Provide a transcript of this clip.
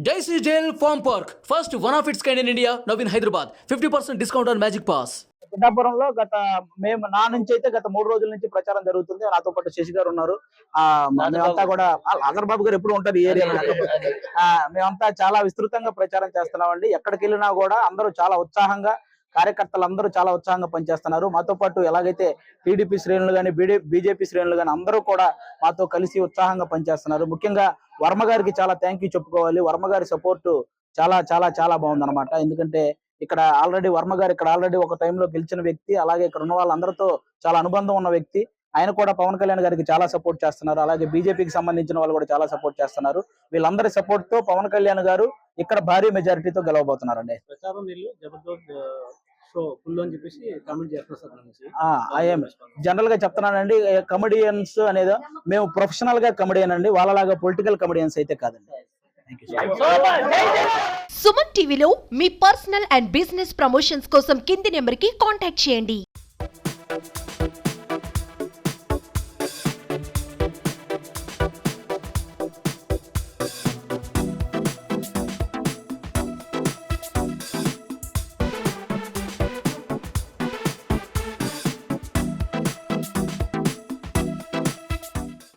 Daisy Jail Farm Park, first one of its kind in India, now in Hyderabad. 50% discount on Magic Pass. పిఠాపురంలో గత మేము నా నుంచి అయితే గత మూడు రోజుల నుంచి ప్రచారం జరుగుతుంది. నాతో పాటు శశి గారు ఉన్నారు. ఆ మేమంతా కూడా ఆంధ్రబాబు గారు ఎప్పుడు ఉంటారు ఈ ఏరియాలో ఆ, మేమంతా చాలా విస్తృతంగా ప్రచారం చేస్తున్నామండి. ఎక్కడికి వెళ్ళినా కూడా అందరూ చాలా ఉత్సాహంగా కార్యకర్తలు అందరూ చాలా ఉత్సాహంగా పనిచేస్తున్నారు. మాతో పాటు ఎలాగైతే టీడీపీ శ్రేణులు కానీ బీజేపీ శ్రేణులు కానీ అందరూ కూడా మాతో కలిసి ఉత్సాహంగా పనిచేస్తున్నారు. ముఖ్యంగా వర్మ గారికి చాలా థ్యాంక్ యూ చెప్పుకోవాలి. వర్మ గారి సపోర్ట్ చాలా చాలా చాలా బాగుందన్నమాట. ఎందుకంటే ఇక్కడ ఆల్రెడీ వర్మ గారు ఇక్కడ ఆల్రెడీ ఒక టైంలో గెలిచిన వ్యక్తి అలాగే ఇక్కడ ఉన్న వాళ్ళందరితో చాలా అనుబంధం ఉన్న వ్యక్తి. ఆయన కూడా పవన్ కళ్యాణ్ గారికి చాలా సపోర్ట్ చేస్తున్నారు. అలాగే బీజేపీకి సంబంధించిన వాళ్ళు కూడా చాలా సపోర్ట్ చేస్తున్నారు. వీళ్ళందరి సపోర్ట్తో పవన్ కళ్యాణ్ గారు ఇక్కడ భారీ మెజారిటీతో గెలవబోతున్నారండి. జనరల్గా చెప్తున్నానండి కమెడియన్స్ అనేది మేము ప్రొఫెషనల్గా కమెడియన్ అండి. వాళ్ళలాగా పొలిటికల్ కమెడియన్స్ అయితే కాదండి. సుమన్ టీవీలో మీ పర్సనల్ అండ్ బిజినెస్ ప్రమోషన్స్ కోసం కింది నెంబర్కి కాంటాక్ట్ చేయండి.